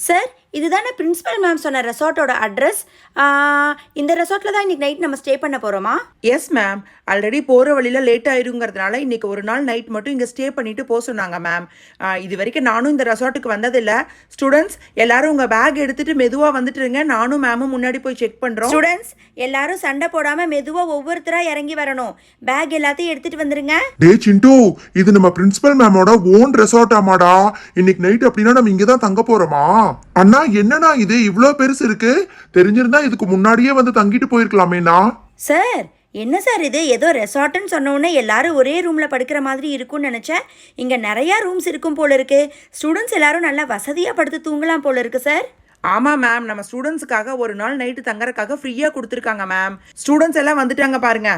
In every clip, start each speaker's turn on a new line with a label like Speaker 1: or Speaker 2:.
Speaker 1: Sir இதுதானே principal ma'am சொன்ன ரெசார்ட்டோட address இந்த ரெசார்ட்டில் தான் இன்னைக்கு நைட் நம்ம ஸ்டே பண்ண போகிறோமா
Speaker 2: எஸ் மேம் ஆல்ரெடி போகிற வழியில் லேட் ஆயிருங்கிறதுனால இன்னைக்கு ஒரு நாள் நைட் மட்டும் இங்கே ஸ்டே பண்ணிட்டு போக சொன்னாங்க மேம் இது வரைக்கும் நானும் இந்த ரெசார்ட்டுக்கு வந்ததில்லை. ஸ்டூடெண்ட்ஸ் எல்லாரும் உங்கள் பேக் எடுத்துட்டு மெதுவாக வந்துட்டுருங்க நானும் மேமும் முன்னாடி போய் செக் பண்ணுறோம்
Speaker 1: ஸ்டூடெண்ட்ஸ் எல்லாரும் சண்டை போடாமல் மெதுவாக ஒவ்வொருத்தராக இறங்கி வரணும். பேக் எல்லாத்தையும் எடுத்துகிட்டு வந்துருங்க.
Speaker 3: டே சிண்டு இது நம்ம பிரின்சிபல் மேமோட ஓன் ரெசார்ட் ஆமாடா. இன்னைக்கு நைட் அப்படின்னா நம்ம இங்க தான் தங்க போறோமா? அண்ணா என்னண்ணா இது? இவ்ளோ பெருசு இருக்கு. தெரிஞ்சிருந்தா இதுக்கு முன்னாடியே வந்து தங்கிட்டு போயிருக்கலாமேண்ணா.
Speaker 1: சார் என்ன சார் இது? ஏதோ ரெசார்ட்டுன்னு சொன்ன உடனே எல்லாரும் ஒரே ரூமில் படுக்கிற மாதிரி இருக்கும்னு நினச்சேன். இங்கே நிறையா ரூம்ஸ் இருக்கும் போல இருக்கு. ஸ்டூடெண்ட்ஸ் எல்லாரும் நல்லா வசதியாக படுத்து தூங்கலாம் போல இருக்கு சார்.
Speaker 2: ஆமாம் மேம். நம்ம ஸ்டூடெண்ட்ஸுக்காக ஒரு நாள் நைட்டு தங்கறதுக்காக ஃப்ரீயாக கொடுத்துருக்காங்க மேம். ஸ்டூடெண்ட்ஸ் எல்லாம் வந்துட்டாங்க பாருங்க.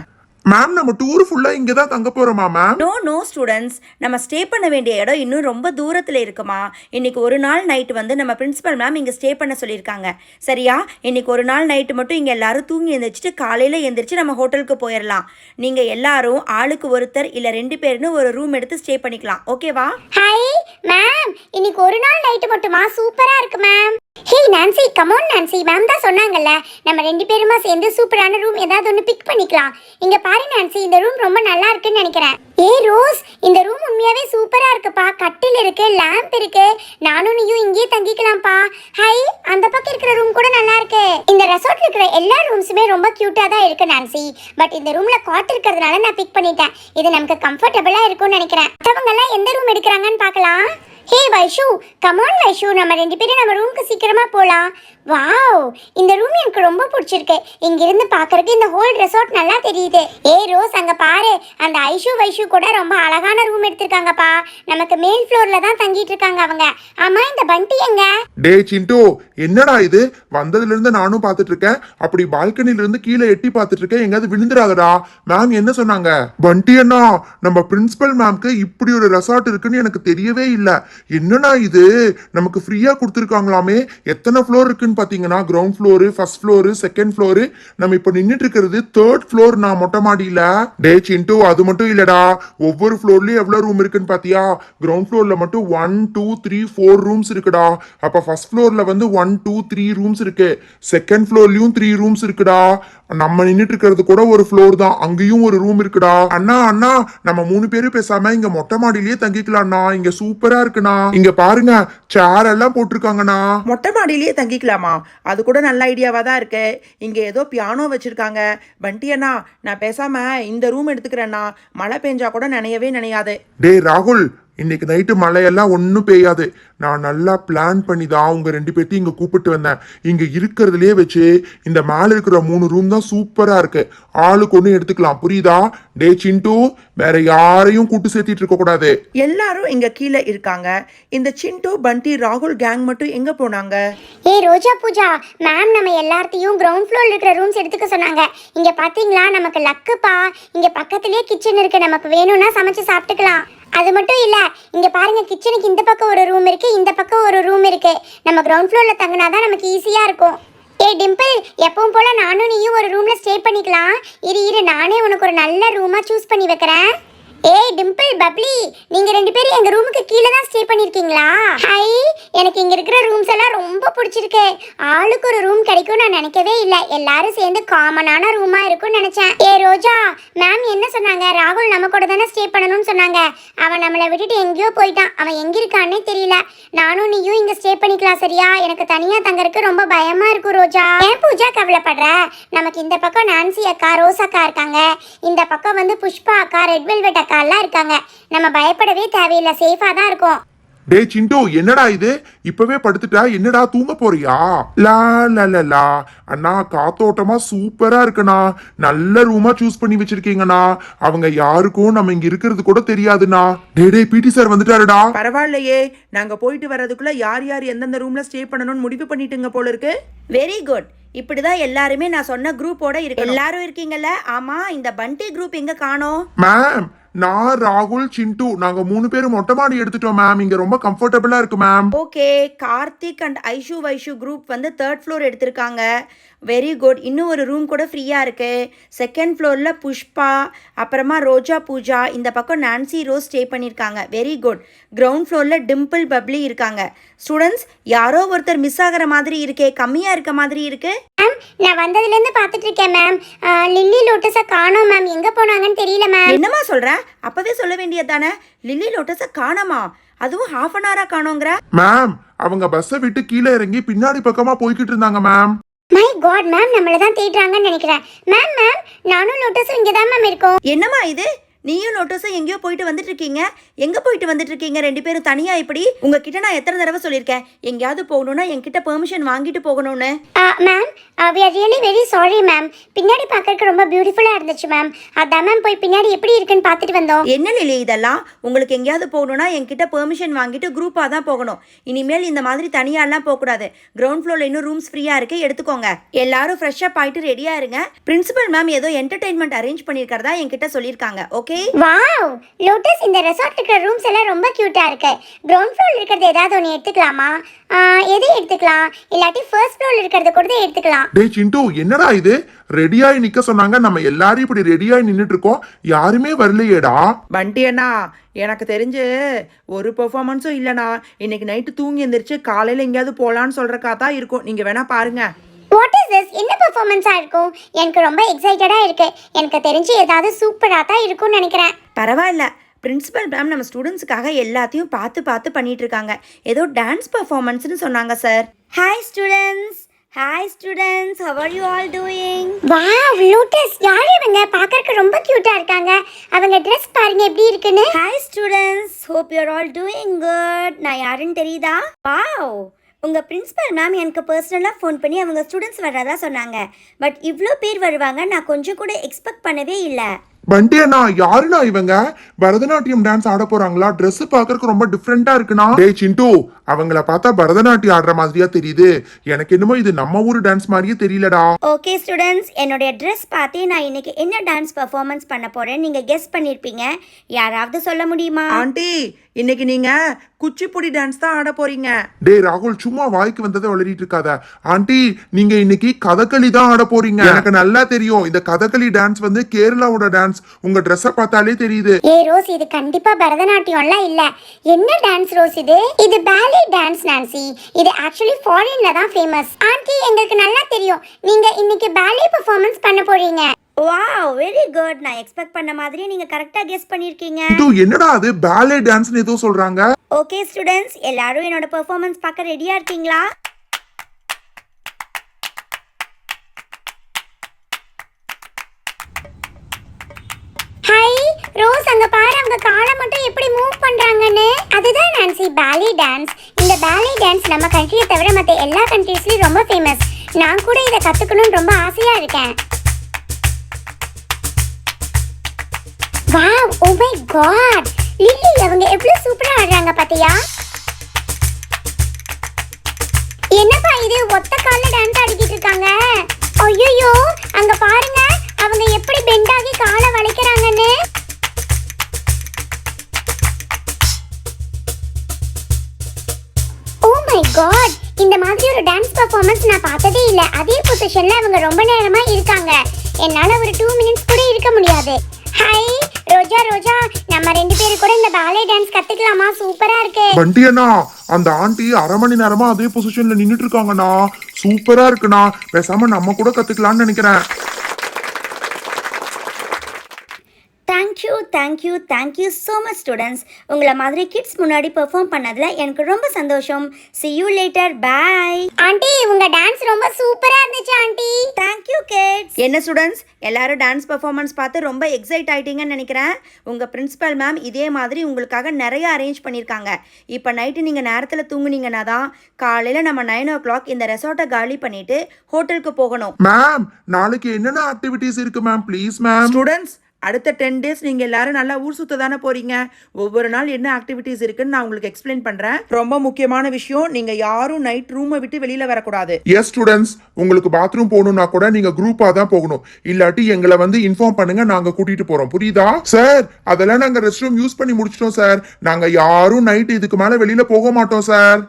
Speaker 3: மேம் நம்ம டூர் ஃபுல்லா இங்க தான் தங்க போறோமா மேம்
Speaker 1: நோ நோ ஸ்டூடெண்ட்ஸ் நம்ம ஸ்டே பண்ண வேண்டிய இடம் இன்னும் ரொம்ப தூரத்தில் இருக்குமா? இன்னைக்கு ஒரு நாள் நைட்டு வந்து நம்ம பிரின்சிபல் மேம் இங்கே ஸ்டே பண்ண சொல்லியிருக்காங்க. சரியா? இன்னைக்கு ஒரு நாள் நைட்டு மட்டும் இங்கே எல்லாரும் தூங்கி எந்திரிச்சிட்டு காலையில் எந்திரிச்சு நம்ம ஹோட்டலுக்கு போயிடலாம் நீங்கள் எல்லாரும் ஆளுக்கு ஒருத்தர் இல்லை ரெண்டு பேர்னு ஒரு ரூம் எடுத்து ஸ்டே பண்ணிக்கலாம். ஓகேவா
Speaker 4: ஹாய் மேம் இன்னைக்கு ஒரு நாள் நைட்டு மட்டுமா? சூப்பரா இருக்கு ma'am hey Nancy come on Nancy ma'am தான் சொன்னாங்கல்ல. நம்ம ரெண்டு பேருமா சேர்ந்து சூப்பரான ரூம் ஏதாவது ஒன்று பிக் பண்ணிக்கலாம். இங்க பாரு நான்சி இந்த ரூம் ரொம்ப நல்லா இருக்குன்னு நினைக்கிறேன். ஏ ரோஸ் இந்த ரூம் உண்மையாவே சூப்பரா இருக்குப்பா. கட்டில் இருக்கு லேம்ப் இருக்கு. நானும் நீயும் இங்கேயே தங்கிக்கலாம்ப்பா. ஹை அந்த பக்கம் இருக்கிற ரூம் கூட நல்லா இருக்கு. இந்த ரெசார்ட்ல இருக்கிற எல்லா ரூம்ஸுமே ரொம்ப கியூட்டா தான் இருக்கு நான்சி பட் இந்த ரூம்ல காட் இருக்கிறதுனால நான் பிக் பண்ணிட்டேன். இது நமக்கு கம்ஃபர்டபுளா இருக்கும்னு நினைக்கிறேன். மற்றவங்க எல்லாம் எந்த ரூம் எடுக்கிறாங்கன்னு பார்க்கலாம். ஹே வைஷு கமான் வைஷு நம்ம ரெண்டு பேரும் நம்ம ரூமுக்கு சீக்கிரமா போகலாம் வாவ் இந்த ரூம் எனக்கு ரொம்ப பிடிச்சிருக்கு. இங்க இருந்து இந்த ஹோல் ரெசார்ட் நல்லா தெரியுது. ஏ ரோஸ் அங்க பாரு. அந்த ஐஷு வைஷு கூட ரொம்ப அழகான ரூம் எடுத்திருக்காங்கப்பா. நமக்கு மேல் ஃப்ளோர்ல தான் தங்கிட்டு இருக்காங்க அவங்க. ஆமா இந்த பண்டி எங்க?
Speaker 3: டே சிண்டு என்னடா இது? வந்ததுல இருந்து நானும் பார்த்துட்டு இருக்கேன் அப்படி பால்கனில இருந்து கீழே எட்டி பார்த்துட்டு இருக்கேன் எங்கேயாவது விழுந்துடாதடா. மேம் என்ன சொன்னாங்க? பண்டி அண்ணா நம்ம பிரின்சிபல் மேம்க்கு இப்படி ஒரு ரெசார்ட் இருக்குன்னு எனக்கு தெரியவே இல்லை. என்னடா இது? நமக்கு ஃப்ரீயா கொடுத்துருக்காங்களாமே. எத்தனை ஃப்ளோர் இருக்குன்னு பார்த்தீங்கன்னா ground floor first floor second floor நம்ம இப்போ நின்றுட்டு இருக்கிறது தேர்ட் ஃப்ளோர் நான் மொட்டை மாடியில். டே சிண்டு அது மட்டும் இல்லைடா. ஒவ்வொரு ஃப்ளோர்லேயும் எவ்வளோ ரூம் இருக்குன்னு பார்த்தியா? கிரவுண்ட் ஃப்ளோரில் மட்டும் one two three four rooms இருக்குடா. அப்போ ஃபர்ஸ்ட் ஃப்ளோரில் வந்து ஒன் டூ த்ரீ ரூம்ஸ் இருக்கு. செகண்ட் ஃப்ளோர்லயும் த்ரீ ரூம்ஸ் இருக்குடா. நம்ம நின்னுட்டு இருக்கிறது கூட ஒரு ஃப்ளோர் தான். அங்கேயும் ஒரு ரூம் இருக்குடா. அண்ணா அண்ணா நம்ம மூணு பேரும் பேசாம இங்க மொட்டை மாடியிலேயே தங்கிக்கலாம்ண்ணா. இங்க சூப்பரா இருக்குண்ணா. இங்க பாருங்க சேர் எல்லாம் போட்டிருக்காங்கண்ணா.
Speaker 2: மொட்டை மாடியிலேயே தங்கிக்கலாமா? அது கூட நல்ல ஐடியாவாக தான் இருக்கு. இங்கே ஏதோ பியானோ வச்சுருக்காங்க. பண்டி அண்ணா நான் பேசாமல் இந்த ரூம் எடுத்துக்கிறேண்ணா. மழை பெஞ்சா கூட நினையவே நினையாது.
Speaker 3: டேய் ராகுல் இன்னைக்கு நைட்டு மழையெல்லாம் ஒன்றும் பெய்யாது. நான் நல்லா பிளான் பண்ணி தான் உங்க ரெண்டு பேர்த்தையும் இங்க கூப்பிட்டு வந்தேன். இங்க இருக்கிறதுலயே வச்சு இந்த மேல இருக்கிற மூணு ரூம் தான் சூப்பரா இருக்கு. ஆளுக்கு ஒன்று எடுத்துக்கலாம். புரியுதா? டே சிண்டு வேற யாரையும் கூட்டு சேர்த்திட்டு இருக்க கூடாது.
Speaker 2: எல்லாரும் இங்கே கீழே இருக்காங்க. இந்த சிண்டு பண்டி ராகுல் கேங் மட்டும் எங்கே போனாங்க?
Speaker 4: ஏ ரோஜா பூஜா மேம் நம்ம எல்லார்த்தையும் கிரவுண்ட் ஃப்ளோர்ல இருக்கிற ரூம்ஸ் எடுத்துக்க சொன்னாங்க. இங்க பாத்தீங்களா? நமக்கு லக்குப்பா இங்க பக்கத்துலயே கிச்சன் இருக்கு. நமக்கு வேணும்னா சமைச்சு சாப்பிட்டுக்கலாம். அது மட்டும் இல்லை இங்கே பாருங்கள் கிச்சனுக்கு இந்த பக்கம் ஒரு ரூம் இருக்குது இந்த பக்கம் ஒரு ரூம் இருக்குது நம்ம கிரவுண்ட் ஃப்ளோர்ல தங்கினாதான் நமக்கு ஈஸியாக இருக்கும். ஏ டிம்பிள் எப்பவும் போல் நானும் நீயும் ஒரு ரூமில் ஸ்டே பண்ணிக்கலாம். இரு இரு நானே உனக்கு ஒரு நல்ல ரூமாக சூஸ் பண்ணி வைக்கிறேன். ஏய் டிம்பிள் பப்ளி நீங்க ரெண்டு பேரும் எங்க ரூமுக்கு கீழே தான் ஸ்டே பண்ணிருக்கீங்களா? ஹை எனக்கு இங்க இருக்கிற ரூம்ஸ் எல்லாம் ரொம்ப பிடிச்சிருக்கு. ஆளுக்கு ஒரு ரூம் கிடைக்கும் நான் நினைக்கவே இல்லை. எல்லாரும் சேர்ந்து காமனான ரூமா இருக்கும்னு நினைச்சேன். ஏ ரோஜா மேம் என்ன சொன்னாங்க? ராகுல் நம்ம கூட தானே ஸ்டே பண்ணணும்னு சொன்னாங்க. அவன் நம்மளை விட்டுட்டு எங்கேயோ போயிட்டான். அவன் எங்க இருக்கான்னே தெரியல. நானும் நீயும் இங்க ஸ்டே பண்ணிக்கலாம் சரியா? எனக்கு தனியா தங்கறதுக்கு ரொம்ப பயமா இருக்கும் ரோஜா. ஏன் பூஜா கவலைப்படுற? நமக்கு இந்த பக்கம் நான்சி அக்கா ரோஸ் அக்கா இருக்காங்க. இந்த பக்கம் வந்து புஷ்பா அக்கா ரெட் வெல்வெட் அக்கா எல்லாம் இருக்காங்க. நம்ம பயப்படவே தேவையில்லை. சேஃபா தான் இருக்கும்.
Speaker 3: டே சிண்டு என்னடா இது? இப்பவே படுத்துட்டா என்னடா தூங்க போறியா? லா லா அண்ணா காத்தோட்டமா சூப்பரா இருக்குண்ணா. நல்ல ரூமா சூஸ் பண்ணி வச்சிருக்கீங்கண்ணா. அவங்க யாருக்கும் நம்ம இங்க இருக்கிறது கூட தெரியாதுண்ணா. டே டே பிடி சார் வந்துட்டாருடா.
Speaker 2: பரவாயில்லையே. நாங்கள் போயிட்டு வர்றதுக்குள்ளே யார் யார் எந்தெந்த ரூமில் ஸ்டே பண்ணணும்னு முடிவு பண்ணிட்டுங்க போல இருக்கு?
Speaker 1: வெரி குட் இப்படிதான் எல்லாருமே நான் சொன்ன குரூப்போட இருக்கு எல்லாரும் இருக்கீங்கல்ல? ஆமா இந்த பண்டி குரூப் எங்க காணோம்?
Speaker 3: மேம் நான் ராகுல் சிண்டு நாங்க மூணு பேரும் மொட்டை மாடி எடுத்துட்டோம் மேம் இங்க ரொம்ப கம்ஃபர்டபுளா இருக்கு ma'am
Speaker 1: okay Karthik and Aishu Vaishu group வந்து தேர்ட் ஃப்ளோர் எடுத்திருக்காங்க. வெரி குட் இன்னும் ஒரு ரூம் கூட ஃப்ரீயாக இருக்குது செகண்ட் ஃப்ளோரில் புஷ்பா அப்புறமா ரோஜா பூஜா இந்த பக்கம் நான்சி ரோஸ் ஸ்டே பண்ணியிருக்காங்க. வெரி குட் கிரவுண்ட் ஃப்ளோரில் டிம்பிள் பப்ளி இருக்காங்க. ஸ்டூடெண்ட்ஸ் யாரோ ஒருத்தர் மிஸ் ஆகிற மாதிரி இருக்கே கம்மியாக இருக்க மாதிரி இருக்கு?
Speaker 4: மேம் நான் வந்ததுலேருந்து பார்த்துட்டு இருக்கேன் மேம் லில்லி லோட்டஸை காணோம் மேம் எங்கே போனாங்கன்னு தெரியல மேம்
Speaker 1: என்னம்மா சொல்ற? அப்பவே சொல்ல வேண்டியது தானே லில்லி லோட்டஸை காணோமா? அதுவும் ஹாஃப் அன் ஹவரா காணோங்கிற?
Speaker 3: மேம் அவங்க பஸ்ஸை விட்டு கீழே இறங்கி பின்னாடி பக்கமா போய்கிட்டு இருந்தாங்க மேம்
Speaker 4: மை காட் மேம் நம்மளை தான் தேடுறாங்கன்னு நினைக்கிறேன். மேம் மேம் நானும் லோட்டஸும் இங்கே தான் மேம் இருக்கோம்.
Speaker 1: என்னம்மா இது? நீயும் லோட்டஸும் எங்கேயோ போயிட்டு வந்துட்டு இருக்கீங்க எங்க போயிட்டு வந்துட்டு இருக்கீங்க ரெண்டு பேரும் தனியா இப்படி? உங்ககிட்ட நான் எத்தனை தடவை சொல்லியிருக்கேன். எங்கேயாவது போகணும்னா என்கிட்ட பெர்மிஷன் வாங்கிட்டு போகணும்னு.
Speaker 4: Ma'am we are really very sorry ma'am பின்னாடி பார்க்கறதுக்கு ரொம்ப பியூட்டிஃபுல்லாக இருந்துச்சு மேம் அதான் மேம் போய் பின்னாடி எப்படி இருக்குன்னு பார்த்துட்டு வந்தோம்.
Speaker 1: என்ன நிலை இதெல்லாம்? உங்களுக்கு எங்கேயாவது போகணும்னா என்கிட்ட பெர்மிஷன் வாங்கிட்டு குரூப்பாக தான் போகணும். இனிமேல் இந்த மாதிரி தனியாலாம் போகக்கூடாது. கிரவுண்ட் ஃப்ளோரில் இன்னும் ரூம்ஸ் ஃப்ரீயாக இருக்கு. எடுத்துக்கோங்க. எல்லாரும் ஃப்ரெஷ்ஷாக ஆயிட்டு ரெடியாக இருங்க. பிரின்சிபல் மேம் ஏதோ என்டர்டைன்மெண்ட் அரேஞ்ச் பண்ணியிருக்கிறதா என்கிட்ட சொல்லியிருக்காங்க. Okay
Speaker 4: wow! லோட்டஸ் இந்த ரெசார்ட் இருக்கிற ரூம்ஸ் எல்லாம் ரொம்ப க்யூட்டாக இருக்கு. கிரவுண்ட் ஃப்ளோர் இருக்கிறது ஏதாவது ஒன்று எடுத்துக்கலாமா? எது எடுத்துக்கலாம்? இல்லாட்டி ஃபர்ஸ்ட் ஃப்ளோர் இருக்கிறத கூட எடுத்துக்கலாம்.
Speaker 3: டேய் சிண்டு என்னடா இது? ரெடியாகி நிக்க சொன்னாங்க. நம்ம எல்லாரும் இப்படி ரெடியாகி நின்னுட்டு இருக்கோம். யாருமே வரலையேடா.
Speaker 2: பண்டி அண்ணா எனக்கு தெரிஞ்சு ஒரு பெர்ஃபார்மன்ஸும் இல்லைண்ணா. இன்னைக்கு நைட்டு தூங்கி எந்திரிச்சு காலையில் எங்கேயாவது போகலான்னு சொல்கிறக்கா தான் இருக்கும். நீங்கள் வேணா பாருங்க.
Speaker 4: திஸ் என்ன பெர்ஃபார்மன்ஸாக இருக்கும்? எனக்கு ரொம்ப எக்ஸைட்டடாக இருக்கு. எனக்கு தெரிஞ்சு ஏதாவது சூப்பராக தான் இருக்கும்னு நினைக்கிறேன்.
Speaker 1: பரவாயில்ல. பிரின்சிபல் மேம் நம்ம ஸ்டூடெண்ட்ஸுக்காக எல்லாத்தையும் பார்த்து பார்த்து பண்ணிட்டு இருக்காங்க. ஏதோ டான்ஸ் பர்ஃபார்மன்ஸ்னு சொன்னாங்க sir hi students hi students how are you all doing
Speaker 4: wow Lotus யார் இவங்க? பார்க்கறதுக்கு ரொம்ப க்யூட்டாக இருக்காங்க. அவங்க ட்ரெஸ் பாருங்க எப்படி இருக்குன்னு.
Speaker 1: Hi students hope your all doing good நான் யாருன்னு தெரியுதா? வாவ் உங்கள் பிரின்சிபல் மேம் எனக்கு பர்சனலாக ஃபோன் பண்ணி அவங்க ஸ்டூடெண்ட்ஸ் வர்றதா சொன்னாங்க. பட் இவ்வளோ பேர் வருவாங்க நான் கொஞ்சம் கூட எக்ஸ்பெக்ட் பண்ணவே இல்லை.
Speaker 3: பண்டி அண்ணா யாருண்ணா இவங்க? பரதநாட்டியம் டான்ஸ் ஆட போறாங்களா? Dress பார்க்கறதுக்கு ரொம்ப டிஃப்ரெண்டா இருக்குண்ணா. டேய் சிண்டு அவங்கள பார்த்தா பரதநாட்டியம் ஆடுற மாதிரியா தெரியுது. எனக்கு என்னமோ இது நம்ம ஊர் டான்ஸ் மாதிரியே தெரியலடா.
Speaker 1: ஓகே ஸ்டூடெண்ட்ஸ் என்னுடைய ட்ரெஸ் பார்த்தே நான் இன்னைக்கு என்ன டான்ஸ் பர்ஃபார்மன்ஸ் பண்ண போகிறேன்னு நீங்கள் கெஸ் பண்ணியிருப்பீங்க யாராவது சொல்ல முடியுமா?
Speaker 2: ஆண்டி இன்னைக்கு நீங்கள் குச்சிப்புடி டான்ஸ் தான் ஆட போறீங்க.
Speaker 3: டேய் ராகுல் சும்மா வாய்க்கு வந்ததை வளரிட்டு இருக்காத. ஆண்டி நீங்க இன்னைக்கு கதகளி தான் ஆட போறீங்க. எனக்கு நல்லா தெரியும். இந்த கதகளி டான்ஸ் வந்து கேரளாவோட டான்ஸ் உங்க ட்ரெஸ்ஸை பார்த்தாலே தெரியுது.
Speaker 4: ஏ ரோஸ் இது கண்டிப்பா பரதநாட்டியம்லாம் இல்ல. என்ன டான்ஸ் ரோஸ் இது? இது பேலே டான்ஸ் நான்சி இது ஆக்சுவலி ஃபாரின்ல தான் ஃபேமஸ் ஆண்டி எங்களுக்கு நல்லா தெரியும். நீங்க இன்னைக்கு பேலே பெர்ஃபார்மன்ஸ் பண்ண போறீங்க.
Speaker 1: வாவ் வெரி குட் நான் எக்ஸ்பெக்ட் பண்ண மாதிரி நீங்கள் கரெக்டாக கெஸ் பண்ணியிருக்கீங்க
Speaker 3: சிண்டு என்னடா அது? பேலே டான்ஸ்னு ஏதோ சொல்றாங்க.
Speaker 1: ஓகே ஸ்டூடெண்ட்ஸ் எல்லாரும் என்னோட பெர்ஃபார்மன்ஸ் பார்க்க ரெடியாக இருக்கீங்களா?
Speaker 4: ஹாய் ரோஸ் அங்க பாரு அவங்க காலை மட்டும் எப்படி மூவ் பண்றாங்கன்னு. அதுதான் நான்சி பேலே டான்ஸ் இந்த பேலே டான்ஸ் நம்ம கண்ட்ரியை தவிர மற்ற எல்லா கண்ட்ரீஸ்லயும் ரொம்ப ஃபேமஸ் நான் கூட இதை கத்துக்கணும்னு ரொம்ப ஆசையா இருக்கேன். Wow oh my God Lily அவங்க எவ்வளவு சூப்பரா ஆடுறாங்க பாத்தியா? என்னப்பா இது ஒத்த கால்ல டான்ஸ் ஆடிக்கிட்டு இருக்காங்க? ஐயோ அங்க பாருங்க அவங்க எப்படி பெண்ட் ஆகி காலை வளைக்கிறாங்கன்னு. ஓ மை காட் இந்த மாதிரி ஒரு டான்ஸ் பர்ஃபார்மன்ஸ் நான் பார்த்ததே இல்லை. அதே பொசிஷன்ல அவங்க ரொம்ப நேரமா இருக்காங்க. என்னால ஒரு டூ மினிட்ஸ் கூட இருக்க முடியாது. ஹாய் ரோஜா ரோஜா நம்ம ரெண்டு பேரும் கூட இந்த பாலே டான்ஸ் கத்துக்கலாமா? சூப்பரா இருக்கு.
Speaker 3: பண்டி அண்ணா அந்த ஆண்டி அரை மணி நேரமா அதே பொசிஷன்ல நின்னுட்டு இருக்காங்கண்ணா. சூப்பரா இருக்குண்ணா. பேசாம நம்ம கூட கத்துக்கலாம்னு நினைக்கிறேன்.
Speaker 1: Thank you thank you thank you so much students உங்களை மாதிரி கிட்ஸ் முன்னாடி பெர்ஃபார்ம் பண்ணதில் எனக்கு ரொம்ப சந்தோஷம். See you later bye.
Speaker 4: Aunty உங்க டான்ஸ் ரொம்ப சூப்பரா இருந்துச்சு ஆண்டி
Speaker 1: என்ன ஸ்டூடெண்ட்ஸ் எல்லாரும் டான்ஸ் பர்ஃபார்மன்ஸ் பார்த்து ரொம்ப எக்ஸைட் ஆயிட்டீங்கன்னு நினைக்கிறேன். உங்கள் பிரின்சிபல் மேம் இதே மாதிரி உங்களுக்காக நிறைய அரேஞ்ச் பண்ணியிருக்காங்க. இப்போ நைட்டு நீங்கள் நேரத்தில் தூங்குனீங்கன்னா தான் காலையில் நம்ம நைன் ஓ கிளாக் இந்த ரெசார்ட்டை காலி பண்ணிட்டு ஹோட்டலுக்கு போகணும்.
Speaker 3: மேம் நாளைக்கு என்னென்ன ஆக்டிவிட்டீஸ் இருக்கு மேம் ப்ளீஸ் மேம்
Speaker 2: ஸ்டூடெண்ட்ஸ் அடுத்த டென் டேஸ் நீங்கள் எல்லாரும் நல்லா ஊர் சுத்த தானே போறீங்க? ஒவ்வொரு நாள் என்ன ஆக்டிவிட்டீஸ் இருக்குன்னு நான் உங்களுக்கு எக்ஸ்பிளைன் பண்ணுறேன் ரொம்ப முக்கியமான விஷயம் நீங்கள் யாரும் நைட் ரூமை விட்டு வெளியில் வரக்கூடாது.
Speaker 3: எஸ் ஸ்டூடெண்ட்ஸ் உங்களுக்கு பாத்ரூம் போகணும்னா கூட நீங்க குரூப்பா தான் போகணும். இல்லாட்டி எங்களை வந்து இன்ஃபார்ம் பண்ணுங்க நாங்க கூட்டிட்டு போறோம். புரியுதா? சார் அதெல்லாம் நாங்க ரெஸ்ட் ரூம் யூஸ் பண்ணி முடிச்சிட்டோம் சார் நாங்க யாரும் நைட் இதுக்கு மேல வெளியில போக மாட்டோம் சார்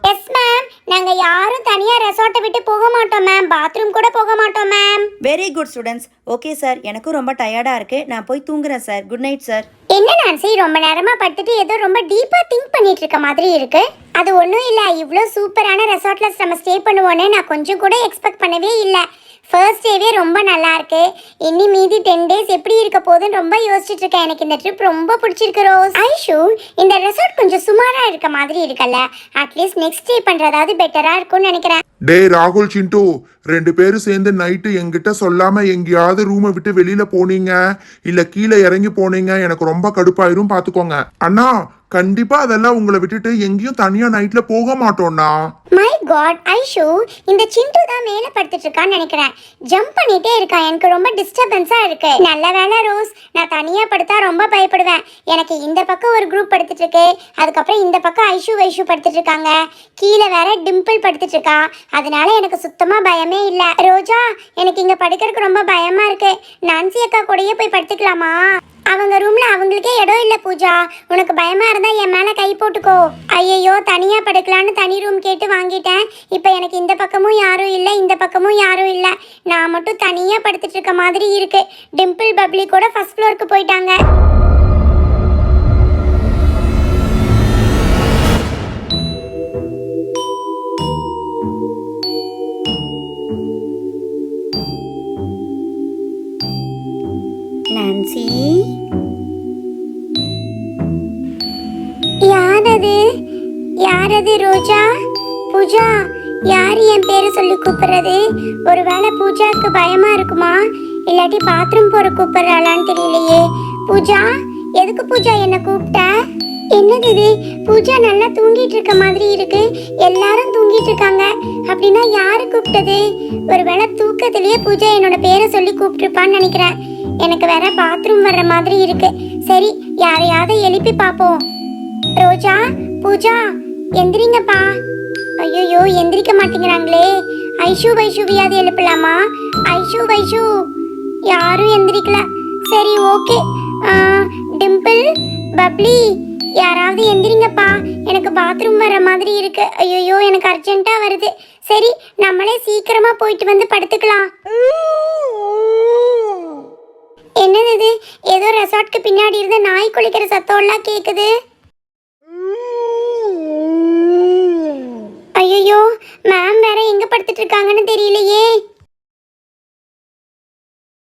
Speaker 4: எஸ் மேம் நாங்க யாரும் தனியா ரெசார்ட்டை விட்டு போக மாட்டோம் மேம் பாத்ரூம் கூட போக மாட்டோம் ma'am
Speaker 1: very good students okay sir எனக்கும் ரொம்ப டயர்டாக இருக்குது நான் போய் தூங்குறேன் சார் குட் நைட் சார்
Speaker 4: என்ன நான்சி ரொம்ப நேரமா படுத்துட்டு ஏதோ ரொம்ப டீப்பா திங்க் பண்ணிட்டு இருக்க மாதிரி இருக்கு. அது ஒன்றும் இல்லை. இவ்வளோ சூப்பரான ரெசார்ட்ல நம்ம ஸ்டே பண்ணுவோன்னு நான் கொஞ்சம் கூட எக்ஸ்பெக்ட் பண்ணவே இல்லை. ஃபர்ஸ்ட் டேவே ரொம்ப நல்லா இருக்கு. இனி மீதி டென் டேஸ் எப்படி இருக்க போகுதுன்னு ரொம்ப யோசிச்சுட்டு இருக்கேன். எனக்கு இந்த ட்ரிப் ரொம்ப பிடிச்சிருக்கு ரோஸ் ஐஷு இந்த ரெசார்ட் கொஞ்சம் சுமாரா இருக்க மாதிரி இருக்குல்ல. அட்லீஸ்ட் நெக்ஸ்ட் ஸ்டே பண்றதாவது பெட்டரா இருக்கும்னு நினைக்கிறேன்.
Speaker 3: டேய் ராகுல் சிண்டு ரெண்டு பேரும் சேர்ந்து நைட்டு என்கிட்ட சொல்லாம எங்கேயாவது ரூமை விட்டு வெளியில போனீங்க. இல்ல கீழே இறங்கி போனீங்க. எனக்கு ரொம்ப கடுப்பாயிரும் பாத்துக்கோங்க. அண்ணா கண்டிப்பா அதெல்லாம் உங்களை விட்டுட்டு எங்கேயும் தனியா நைட்ல போக மாட்டோம்னா?
Speaker 4: மை காட் ஐஷு இந்த சிண்டு தான் மேலே படுத்துட்டு இருக்கான்னு நினைக்கிறேன். ஜம்ப் பண்ணிட்டே இருக்கான் எனக்கு ரொம்ப டிஸ்டர்பன்ஸா இருக்கு. நல்ல வேலை ரோஸ் நான் தனியா படுத்தா ரொம்ப பயப்படுவேன். எனக்கு இந்த பக்கம் ஒரு குரூப் படுத்துட்டு இருக்கு அதுக்கப்புறம் இந்த பக்கம் ஐஷு வைஷு படுத்துட்டு இருக்காங்க கீழே வேற டிம்பிள் படுத்துட்டு இருக்கா அதனால எனக்கு சுத்தமா பயமே இல்ல. ரோஜா எனக்கு இங்க படுக்கிறதுக்கு ரொம்ப பயமா இருக்கு. நான்சி அக்கா கூடயே போய் படுத்துக்கலாமா? அவங்க ரூம்ல அவங்களுக்கே இடம் இல்ல பூஜா. உனக்கு பயமா இருந்தா என் மேல கை போட்டுக்கோ. ஐயையோ தனியா படுக்கலான்னு தனி ரூம் கேட்டு வாங்கிட்டேன். இப்போ எனக்கு இந்த பக்கமும் யாரும் இல்ல இந்த பக்கமும் யாரும் இல்ல. நான் மட்டும் தனியா படுத்துட்டு இருக்க மாதிரி இருக்கு. டிம்பிள் பப்ளி கூட ஃபர்ஸ்ட் ஃப்ளோருக்கு போயிட்டாங்க. யாரது? யாரது ரோஜா? பூஜா யார் என் பேரை சொல்லி கூப்பிடுறது? ஒருவேளை பூஜாக்கு பயமா இருக்குமா? இல்லாட்டி பாத்ரூம் போற கூப்பிடுறாளான்னு தெரியலையே. பூஜா எதுக்கு பூஜா என்ன கூப்பிட்ட? என்னது இது? பூஜா நல்லா தூங்கிட்டு இருக்க மாதிரி இருக்கு. எல்லாரும் தூங்கிட்டு இருக்காங்க. அப்படின்னா யாரு கூப்பிட்டது? ஒருவேளை தூக்கத்திலேயே பூஜா என்னோட பேரை சொல்லி கூப்பிட்டுருப்பான்னு நினைக்கிறேன். எனக்கு வேற பாத்ரூம் வர்ற மாதிரி இருக்கு. சரி யாரையாவது எழுப்பி பார்ப்போம். ரோஜா பூஜா எந்திரிங்கப்பா. ஐயோ எந்திரிக்க மாட்டேங்கிறாங்களே. ஐஷு வைஷுவியாவது எழுப்பலாமா? ஐஷு வைஷு. யாரும் எந்திரிக்கல. சரி ஓகே. டிம்பிள் பப்ளி யாராவது எந்திரிங்கப்பா. எனக்கு பாத்ரூம் வர மாதிரி இருக்கு. ஐயோ எனக்கு அர்ஜென்ட்டா வருது. சரி நம்மளே சீக்கிரமா போயிட்டு வந்து படுத்துக்கலாம். என்னது இது? ஏதோ ரெசார்ட்க்கு பின்னாடி இருந்து நாய் குளிக்கிற சத்தம்லாம் கேக்குது. ஐயோ மேம் வேற எங்க படுத்துட்டு இருக்காங்கன்னு தெரியலையே.